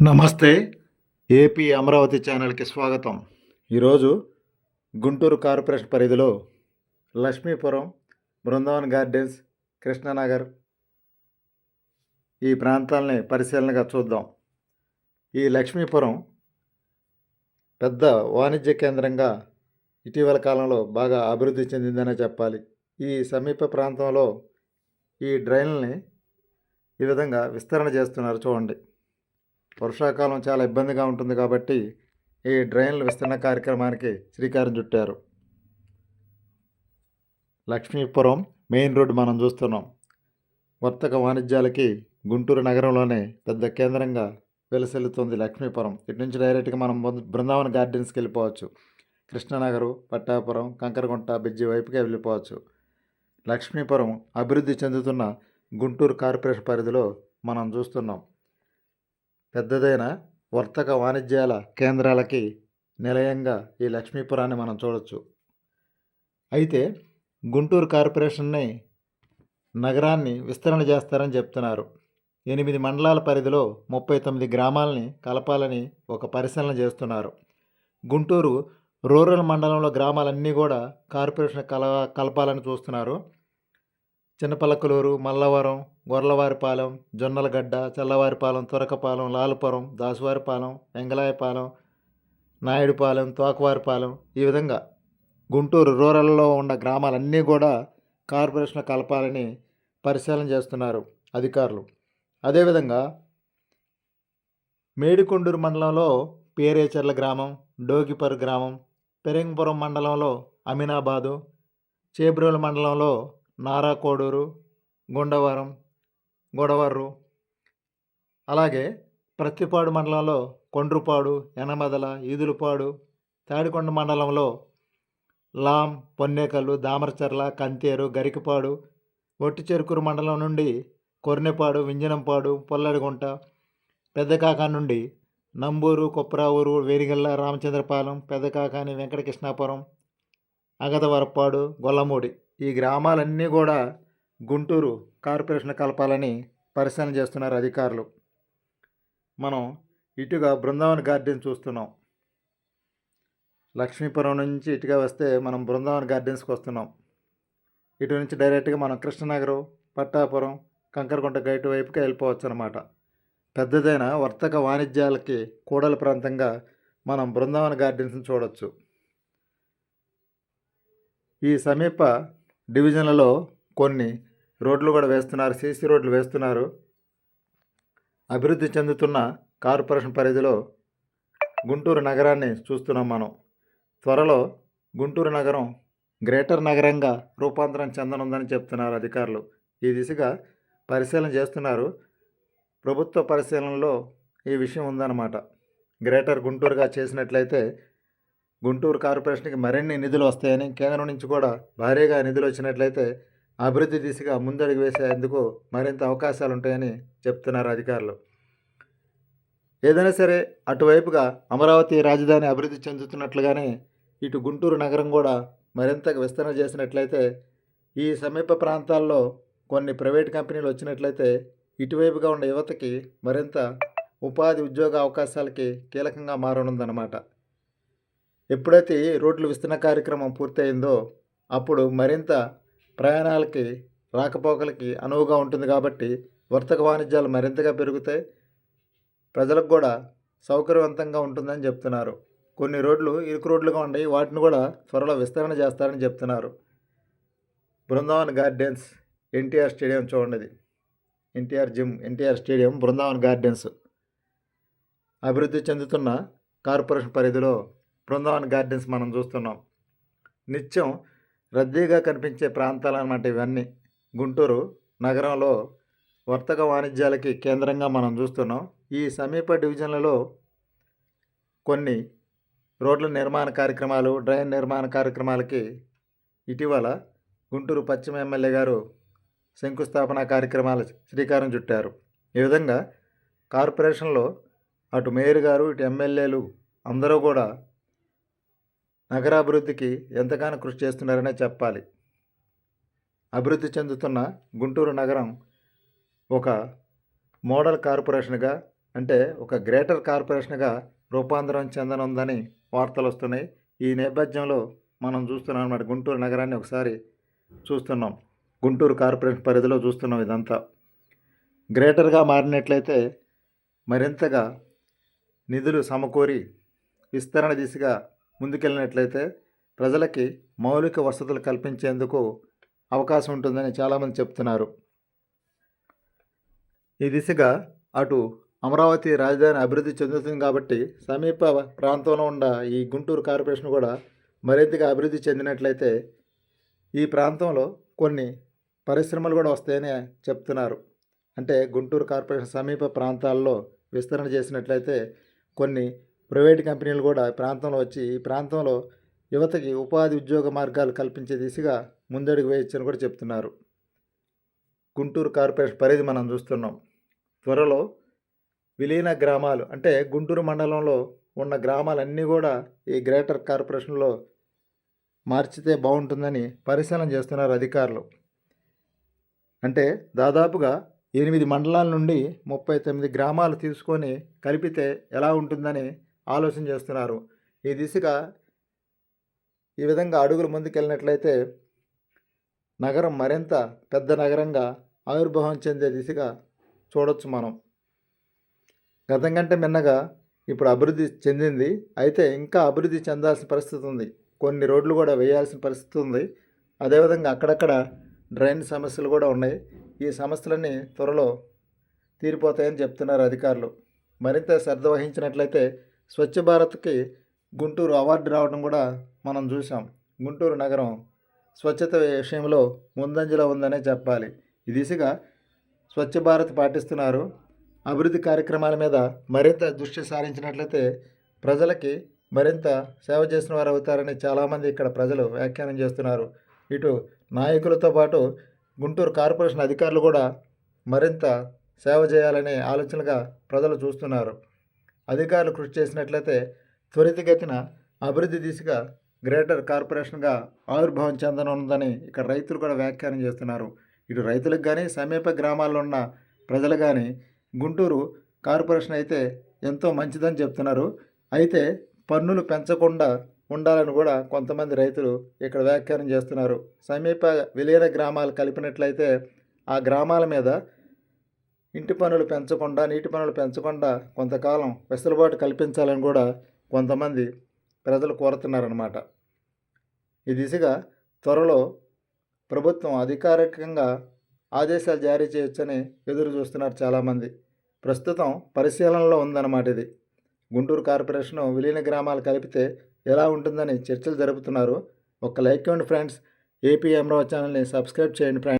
నమస్తే. ఏపీ అమరావతి ఛానల్కి స్వాగతం. ఈరోజు గుంటూరు కార్పొరేషన్ పరిధిలో లక్ష్మీపురం బృందావన్ గార్డెన్స్ కృష్ణానగర్ ఈ ప్రాంతాలని పరిశీలనగా చూద్దాం. ఈ లక్ష్మీపురం పెద్ద వాణిజ్య కేంద్రంగా ఇటీవల కాలంలో బాగా అభివృద్ధి చెందిందనే చెప్పాలి. ఈ సమీప ప్రాంతంలో ఈ డ్రైన్లని ఈ విధంగా విస్తరణ చేస్తున్నారు చూడండి. వర్షాకాలం చాలా ఇబ్బందిగా ఉంటుంది కాబట్టి ఈ డ్రైన్ల విస్తరణ కార్యక్రమానికి శ్రీకారం చుట్టారు. లక్ష్మీపురం మెయిన్ రోడ్డు మనం చూస్తున్నాం. వర్తక వాణిజ్యాలకి గుంటూరు నగరంలోనే పెద్ద కేంద్రంగా వెలసెల్లుతుంది లక్ష్మీపురం. ఇటు నుంచి డైరెక్ట్గా మనం బృందావన గార్డెన్స్కి వెళ్ళిపోవచ్చు. కృష్ణనగరు పట్టాపురం కంకరగుంట బిజ్జి వైపుకి వెళ్ళిపోవచ్చు. లక్ష్మీపురం అభివృద్ధి చెందుతున్న గుంటూరు కార్పొరేషన్ పరిధిలో మనం చూస్తున్నాం. పెద్దదైన వర్తక వాణిజ్యాల కేంద్రాలకి నిలయంగా ఈ లక్ష్మీపురాన్ని మనం చూడొచ్చు. అయితే గుంటూరు కార్పొరేషన్ని నగరాన్ని విస్తరణ చేస్తారని చెప్తున్నారు. ఎనిమిది మండలాల పరిధిలో ముప్పై తొమ్మిది గ్రామాలని కలపాలని ఒక పరిశీలన చేస్తున్నారు. గుంటూరు రూరల్ మండలంలో గ్రామాలన్నీ కూడా కార్పొరేషన్ కల కలపాలని చూస్తున్నారు. చిన్నపల్లకలూరు మల్లవరం గొర్లవారిపాలెం జొన్నలగడ్డ చల్లవారిపాలెం తురకపాలెం లాలపురం దాసువారిపాలెం వెంగళాయపాలెం నాయుడుపాలెం తోకవారిపాలెం ఈ విధంగా గుంటూరు రూరల్లో ఉన్న గ్రామాలన్నీ కూడా కార్పొరేషన్ కలపాలని పరిశీలన చేస్తున్నారు అధికారులు. అదేవిధంగా మేడికొండూరు మండలంలో పేరేచెర్ల గ్రామం డోగిపర్ గ్రామం పెరింగపురం మండలంలో అమీనాబాదు చేబ్రోలు మండలంలో నారాకోడూరు గుండవరం గొడవర్రు. అలాగే ప్రత్తిపాడు మండలంలో కొండ్రుపాడు యనమదల ఈదులపాడు తాడికొండ మండలంలో లాం పొన్నేకల్లు దామరచర్ల కంతేరు గరికపాడు ఒట్టిచెరుకూరు మండలం నుండి కొర్నెపాడు వింజనంపాడు పొల్లడిగుంట పెద్దకాకా నుండి నంబూరు కొప్రావూరు వేరిగల్ల రామచంద్రపాలెం పెద్దకాకాని వెంకటకృష్ణాపురం అగతవరపాడు గొల్లమూడి. ఈ గ్రామాలన్నీ కూడా గుంటూరు కార్పొరేషన్ కలపాలని పరిశీలన చేస్తున్నారు అధికారులు. మనం ఇటుగా బృందావన్ గార్డెన్ చూస్తున్నాం. లక్ష్మీపురం నుంచి ఇటుగా వస్తే మనం బృందావన్ గార్డెన్స్కి వస్తున్నాం. ఇటు నుంచి డైరెక్ట్గా మనం కృష్ణనగరం పట్టాపురం కంకరకుంట గైట్ వైపుకి వెళ్ళిపోవచ్చు అనమాట పెద్దదైన వర్తక వాణిజ్యాలకి కూడల ప్రాంతంగా మనం బృందావన గార్డెన్స్ని చూడవచ్చు ఈ సమీప డివిజన్లలో కొన్ని రోడ్లు కూడా వేస్తున్నారు సీసీ రోడ్లు వేస్తున్నారు. అభివృద్ధి చెందుతున్న కార్పొరేషన్ పరిధిలో గుంటూరు నగరాన్ని చూస్తున్నాం మనం. త్వరలో గుంటూరు నగరం గ్రేటర్ నగరంగా రూపాంతరం చెందనుందని చెప్తున్నారు అధికారులు. ఈ దిశగా పరిశీలన చేస్తున్నారు. ప్రభుత్వ పరిశీలనలో ఈ విషయం ఉందన్నమాట. గ్రేటర్ గుంటూరుగా చేసినట్లయితే గుంటూరు కార్పొరేషన్కి మరిన్ని నిధులు వస్తాయని కేంద్రం నుంచి కూడా భారీగా నిధులు వచ్చినట్లయితే అభివృద్ధి దిశగా ముందడుగు వేసేందుకు మరింత అవకాశాలు ఉంటాయని చెప్తున్నారు అధికారులు. ఏదైనా సరే అటువైపుగా అమరావతి రాజధాని అభివృద్ధి చెందుతున్నట్లుగానే ఇటు గుంటూరు నగరం కూడా మరింత విస్తరణ చేసినట్లయితే ఈ సమీప ప్రాంతాల్లో కొన్ని ప్రైవేట్ కంపెనీలు వచ్చినట్లయితే ఇటువైపుగా ఉన్న యువతకి మరింత ఉపాధి ఉద్యోగ అవకాశాలకి కీలకంగా మారనుందన్నమాట. ఎప్పుడైతే రోడ్లు విస్తరణ కార్యక్రమం పూర్తయిందో అప్పుడు మరింత ప్రయాణాలకి రాకపోకలకి అనువుగా ఉంటుంది కాబట్టి వర్తక వాణిజ్యాలు మరింతగా పెరుగుతాయి. ప్రజలకు కూడా సౌకర్యవంతంగా ఉంటుందని చెప్తున్నారు. కొన్ని రోడ్లు ఇరుకు రోడ్లుగా ఉన్నాయి. వాటిని కూడా త్వరలో విస్తరణ చేస్తారని చెప్తున్నారు. బృందావన్ గార్డెన్స్ ఎన్టీఆర్ స్టేడియం చూడండి NTR gym NTR stadium Brindavan gardens. అభివృద్ధి చెందుతున్న కార్పొరేషన్ పరిధిలో బృందావన్ గార్డెన్స్ మనం చూస్తున్నాం. నిత్యం రద్దీగా కనిపించే ప్రాంతాలు అన్నమాట ఇవన్నీ. గుంటూరు నగరంలో వర్తక వాణిజ్యాలకి కేంద్రంగా మనం చూస్తున్నాం. ఈ సమీప డివిజన్లలో కొన్ని రోడ్ల నిర్మాణ కార్యక్రమాలు డ్రైన్ నిర్మాణ కార్యక్రమాలకి ఇటీవల గుంటూరు పశ్చిమ ఎమ్మెల్యే గారు శంకుస్థాపన కార్యక్రమాలు శ్రీకారం చుట్టారు. ఈ విధంగా కార్పొరేషన్లో అటు మేయర్ గారు ఇటు ఎమ్మెల్యేలు అందరూ కూడా నగరాభివృద్ధికి ఎంతగానో కృషి చేస్తున్నారనే చెప్పాలి. అభివృద్ధి చెందుతున్న గుంటూరు నగరం ఒక మోడల్ కార్పొరేషన్గా అంటే ఒక గ్రేటర్ కార్పొరేషన్గా రూపాంతరం చెందనుందని వార్తలు వస్తున్నాయి. ఈ నేపథ్యంలో మనం చూస్తున్నాం అన్నమాట గుంటూరు నగరాన్ని ఒకసారి చూస్తున్నాం. గుంటూరు కార్పొరేషన్ పరిధిలో చూస్తున్నాం ఇదంతా. గ్రేటర్గా మారినట్లయితే మరింతగా నిధులు సమకూరి విస్తరణ దిశగా ముందుకెళ్ళినట్లయితే ప్రజలకి మౌలిక వసతులు కల్పించేందుకు అవకాశం ఉంటుందని చాలామంది చెప్తున్నారు. ఈ దిశగా అటు అమరావతి రాజధాని అభివృద్ధి చెందుతుంది కాబట్టి సమీప ప్రాంతంలో ఉన్న ఈ గుంటూరు కార్పొరేషన్ కూడా మరింతగా అభివృద్ధి చెందినట్లయితే ఈ ప్రాంతంలో కొన్ని పరిశ్రమలు కూడా వస్తాయని చెప్తున్నారు. అంటే గుంటూరు కార్పొరేషన్ సమీప ప్రాంతాల్లో విస్తరణ చేసినట్లయితే కొన్ని ప్రైవేట్ కంపెనీలు కూడా ప్రాంతంలో వచ్చి ఈ ప్రాంతంలో యువతకి ఉపాధి ఉద్యోగ మార్గాలు కల్పించే దిశగా ముందడుగు వేయచ్చని కూడా చెప్తున్నారు. గుంటూరు కార్పొరేషన్ పరిధి మనం చూస్తున్నాం. త్వరలో విలీన గ్రామాలు అంటే గుంటూరు మండలంలో ఉన్న గ్రామాలన్నీ కూడా ఈ గ్రేటర్ కార్పొరేషన్లో మార్చితే బాగుంటుందని పరిశీలన చేస్తున్నారు అధికారులు. అంటే దాదాపుగా ఎనిమిది మండలాల నుండి ముప్పై తొమ్మిది గ్రామాలు తీసుకొని కలిపితే ఎలా ఉంటుందని ఆలోచన చేస్తున్నారు. ఈ దిశగా ఈ విధంగా అడుగులు ముందుకెళ్ళినట్లయితే నగరం మరింత పెద్ద నగరంగా ఆవిర్భావం చెందే దిశగా చూడొచ్చు మనం. గతం కంటే మిన్నగా ఇప్పుడు అభివృద్ధి చెందింది. అయితే ఇంకా అభివృద్ధి చెందాల్సిన పరిస్థితి ఉంది. కొన్ని రోడ్లు కూడా వేయాల్సిన పరిస్థితి ఉంది. అదేవిధంగా అక్కడక్కడ డ్రైన్ సమస్యలు కూడా ఉన్నాయి. ఈ సమస్యలన్నీ త్వరలో తీరిపోతాయని చెప్తున్నారు అధికారులు. మరింత శ్రద్ధ వహించినట్లయితే స్వచ్ఛ భారత్కి గుంటూరు అవార్డు రావడం కూడా మనం చూసాం గుంటూరు నగరం స్వచ్ఛత విషయంలో ముందంజలో ఉందనే చెప్పాలి. ఈ దిశగా స్వచ్ఛ భారత్ పాటిస్తున్నారు. అభివృద్ధి కార్యక్రమాల మీద మరింత దృష్టి సారించినట్లయితే ప్రజలకి మరింత సేవ చేసిన వారు అవుతారని చాలామంది ఇక్కడ ప్రజలు వ్యాఖ్యానం చేస్తున్నారు. ఇటు నాయకులతో పాటు గుంటూరు కార్పొరేషన్ అధికారులు కూడా మరింత సేవ చేయాలనే ఆలోచనగా ప్రజలు చూస్తున్నారు. అధికారులు కృషి చేసినట్లయితే త్వరితగతిన అభివృద్ధి దిశగా గ్రేటర్ కార్పొరేషన్గా ఆవిర్భావం చెందనుందని ఇక్కడ రైతులు కూడా వ్యాఖ్యానం చేస్తున్నారు. ఇటు రైతులకు కానీ సమీప గ్రామాల్లో ఉన్న ప్రజలు కానీ గుంటూరు కార్పొరేషన్ అయితే ఎంతో మంచిదని చెప్తున్నారు. అయితే పన్నులు పెంచకుండా ఉండాలని కూడా కొంతమంది రైతులు ఇక్కడ వ్యాఖ్యానం చేస్తున్నారు. సమీప విలీన గ్రామాలు కలిపినట్లయితే ఆ గ్రామాల మీద ఇంటి పనులు పెంచకుండా నీటి పనులు పెంచకుండా కొంతకాలం వెసులుబాటు కల్పించాలని కూడా కొంతమంది ప్రజలు కోరుతున్నారన్నమాట. ఈ దిశగా త్వరలో ప్రభుత్వం అధికారికంగా ఆదేశాలు జారీ చేయొచ్చని ఎదురు చూస్తున్నారు చాలామంది. ప్రస్తుతం పరిశీలనలో ఉందన్నమాట ఇది. గుంటూరు కార్పొరేషన్ విలీన గ్రామాలు కలిపితే ఎలా ఉంటుందని చర్చలు జరుపుతున్నారు. ఒక లైక్ ఇవ్వండి ఫ్రెండ్స్. ఏపీ అమరావతి ఛానల్ని సబ్స్క్రైబ్ చేయండి ఫ్రెండ్స్.